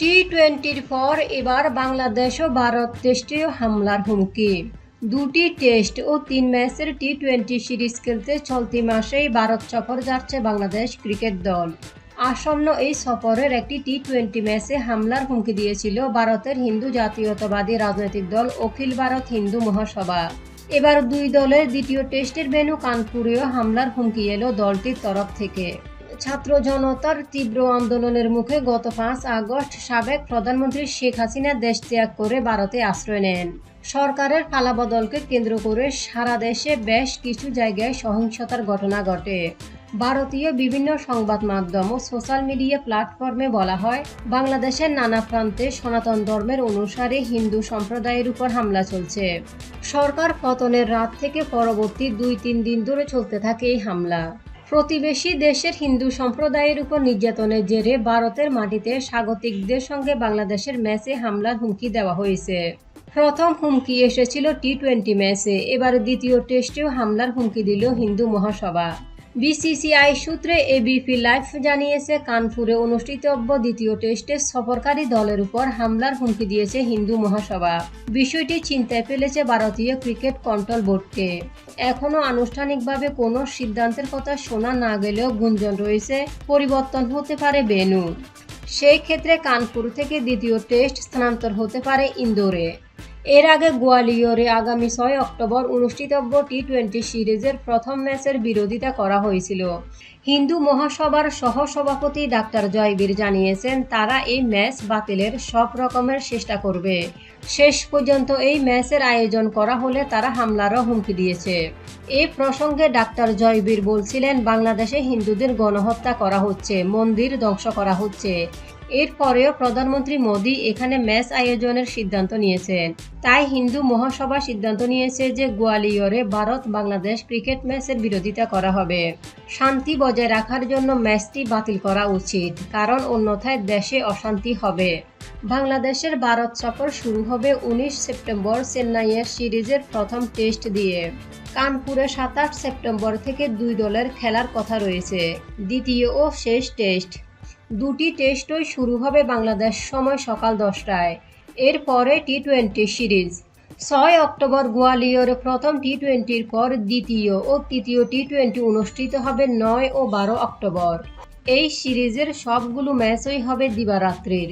টি টোয়েন্টির পর এবার বাংলাদেশ ও ভারত টেস্টেও হামলার হুমকি। দুটি টেস্ট ও তিন ম্যাচের টি টোয়েন্টি সিরিজ খেলতে চলতি মাসেই ভারত সফর যাচ্ছে বাংলাদেশ ক্রিকেট দল। আসন্ন এই সফরের একটি টি টোয়েন্টি ম্যাচে হামলার হুমকি দিয়েছিল ভারতের হিন্দু জাতীয়তাবাদী রাজনৈতিক দল অখিল ভারত হিন্দু মহাসভা। এবার দুই দলের দ্বিতীয় টেস্টের ভেন্যু কানপুরেও হামলার হুমকি এলো দলটির তরফ থেকে। ছাত্র জনতার তীব্র আন্দোলনের মুখে গত পাঁচ আগস্ট সাবেক প্রধানমন্ত্রী শেখ হাসিনা দেশ ত্যাগ করে ভারতে আশ্রয় নেন। সরকারের পালাবদলকে কেন্দ্র করে সারা দেশে বেশ কিছু জায়গায় সহিংসতার ঘটনা ঘটে। ভারতীয় বিভিন্ন সংবাদ মাধ্যম ও সোশ্যাল মিডিয়া প্ল্যাটফর্মে বলা হয়, বাংলাদেশের নানা প্রান্তে সনাতন ধর্মের অনুসারে হিন্দু সম্প্রদায়ের উপর হামলা চলছে। সরকার পতনের রাত থেকে পরবর্তী দুই তিন দিন ধরে চলতে থাকে এই হামলা। প্রতিবেশী দেশের হিন্দু সম্প্রদায়ের উপর নির্যাতনের জেরে ভারতের মাটিতে স্বাগতিকদের সঙ্গে বাংলাদেশের ম্যাচে হামলার হুমকি দেওয়া হয়েছে। প্রথম হুমকি এসেছিল টি টোয়েন্টি ম্যাচে, এবার দ্বিতীয় টেস্টেও হামলার হুমকি দিল হিন্দু মহাসভা। বিসিসিআই সূত্রে এবিপি লাইভ জানিয়েছে, কানপুরে অনুষ্ঠিতব্য দ্বিতীয় টেস্টে সফরকারী দলের উপর হামলার হুমকি দিয়েছে হিন্দু মহাসভা। বিষয়টি চিন্তায় ফেলেছে ভারতীয় ক্রিকেট কন্ট্রোল বোর্ডকে। এখনও আনুষ্ঠানিকভাবে কোনো সিদ্ধান্তের কথা শোনা না গেলেও গুঞ্জন রয়েছে, পরিবর্তন হতে পারে বেনু। সেই ক্ষেত্রে কানপুর থেকে দ্বিতীয় টেস্ট স্থানান্তর হতে পারে ইন্দোরে। এর আগে গোয়ালিয়রে আগামী ছয় অক্টোবর অনুষ্ঠিতব্য টি টোয়েন্টি সিরিজের প্রথম ম্যাচের বিরোধিতা করা হয়েছিল। হিন্দু মহাসভার সহসভাপতি ডাক্তার জয়বীর জানিয়েছেন, তারা এই ম্যাচ বাতিলের সব রকমের চেষ্টা করবে। শেষ পর্যন্ত এই ম্যাচের আয়োজন করা হলে তারা হামলারও হুমকি দিয়েছে। এ প্রসঙ্গে ডাক্তার জয়বীর বলছিলেন, বাংলাদেশে হিন্দুদের গণহত্যা করা হচ্ছে, মন্দির ধ্বংস করা হচ্ছে। এরপরেও প্রধানমন্ত্রী মোদী এখানে ম্যাচ আয়োজনের সিদ্ধান্ত নিয়েছেন। তাই হিন্দু মহাসভা সিদ্ধান্ত নিয়েছে যে গোয়ালিয়রে ভারত বাংলাদেশ ক্রিকেট ম্যাচের বিরোধিতা করা হবে। শান্তি বজায় রাখার জন্য ম্যাচটি বাতিল করা উচিত, কারণ অন্যথায় দেশে অশান্তি হবে। বাংলাদেশের ভারত সফর শুরু হবে উনিশ সেপ্টেম্বর চেন্নাইয়ের সিরিজের প্রথম টেস্ট দিয়ে। কানপুরে সাতাশ সেপ্টেম্বর থেকে দুই দলের খেলার কথা রয়েছে, দ্বিতীয় ও শেষ টেস্ট। দুটি টেস্টই শুরু হবে বাংলাদেশ সময় সকাল দশটায়। এরপরে টি টোয়েন্টি সিরিজ। ছয় অক্টোবর গোয়ালিয়রে প্রথম টি টোয়েন্টির পর দ্বিতীয় ও তৃতীয় টি টোয়েন্টি অনুষ্ঠিত হবে নয় ও বারো অক্টোবর। এই সিরিজের সবগুলো ম্যাচই হবে দিবারাত্রির।